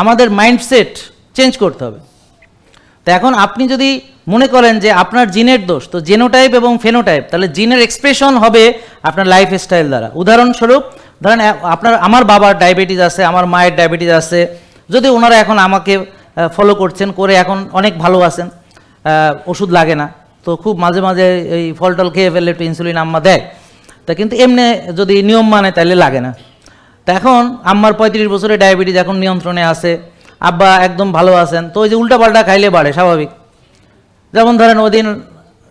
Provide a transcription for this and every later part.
আমাদের mindset change করতে হবে। তো এখন আপনি যদি মনে করেন যে আপনার জিনের দোষ, তো জেনোটাইপ এবং ফেনোটাইপ তাহলে জিনের এক্সপ্রেশন হবে আপনার লাইফ স্টাইল দ্বারা। উদাহরণস্বরূপ, ধরেন আপনার, আমার বাবার ডায়াবেটিস আছে, আমার মায়ের ডায়াবেটিস আছে, যদি ওনারা এখন আমাকে ফলো করছেন, করে এখন অনেক ভালো আছেন ওষুধ লাগে না, তো খুব মাঝে মাঝে এই ফল টল খেয়ে ফেললে একটু ইনসুলিন আম্মা দেয়। তা কিন্তু এমনি যদি নিয়ম মানে তাহলে লাগে না। তা এখন আম্মার পঁয়ত্রিশ বছরে ডায়াবেটিস এখন নিয়ন্ত্রণে আছে, আব্বা একদম ভালো আছেন, তো ওই যে উল্টাপাল্টা খাইলে বাড়ে, স্বাভাবিক। যেমন ধরেন ওদিন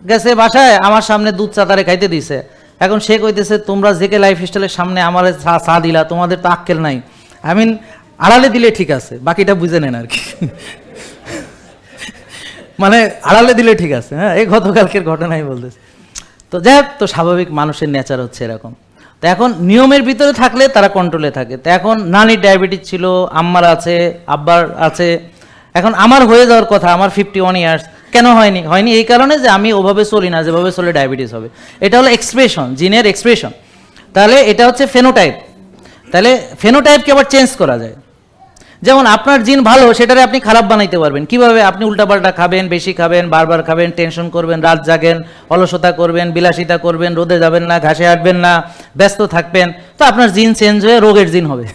গেছে বাসায়, আমার সামনে দুধ চা তারে খাইতে দিছে। এখন সে কইতেছে, তোমরা জেকে লাইফ স্টাইলের সামনে আমার চা চা দিলা, তোমাদের তো আক্কেল নাই। আই মিন আড়ালে দিলে ঠিক আছে, বাকিটা বুঝে নেন আর কি। মানে আড়ালে দিলে ঠিক আছে হ্যাঁ এই গতকালকের ঘটনাই বলতেছে। তো যাই তো স্বাভাবিক মানুষের নেচার হচ্ছে এরকম। তো এখন নিয়মের ভিতরে থাকলে তারা কন্ট্রোলে থাকে। তা এখন নানির ডায়াবেটিস ছিল, আম্মার আছে, আব্বার আছে। এখন আমার হয়ে যাওয়ার কথা, আমার ফিফটি ওয়ান ইয়ার্স কেন হয়নি? হয়নি এই কারণে যে আমি ওভাবে চলি না, যেভাবে চলে ডায়াবেটিস হবে। এটা হলো এক্সপ্রেশন জিনের এক্সপ্রেশন তাহলে এটা হচ্ছে ফেনোটাইপ তাহলে ফেনোটাইপকে আবার চেঞ্জ করা যায়। যেমন আপনার জিন ভালো, সেটারে আপনি খারাপ বানাইতে পারবেন। কীভাবে? আপনি উল্টাপাল্টা খাবেন, বেশি খাবেন, বারবার খাবেন, টেনশন করবেন, রাত জাগেন, অলসতা করবেন, বিলাসিতা করবেন, রোদে যাবেন না, ঘাসে হাঁটবেন না, ব্যস্ত থাকবেন। তো আপনার জিন চেঞ্জ হয়ে রোগের জিন হবে।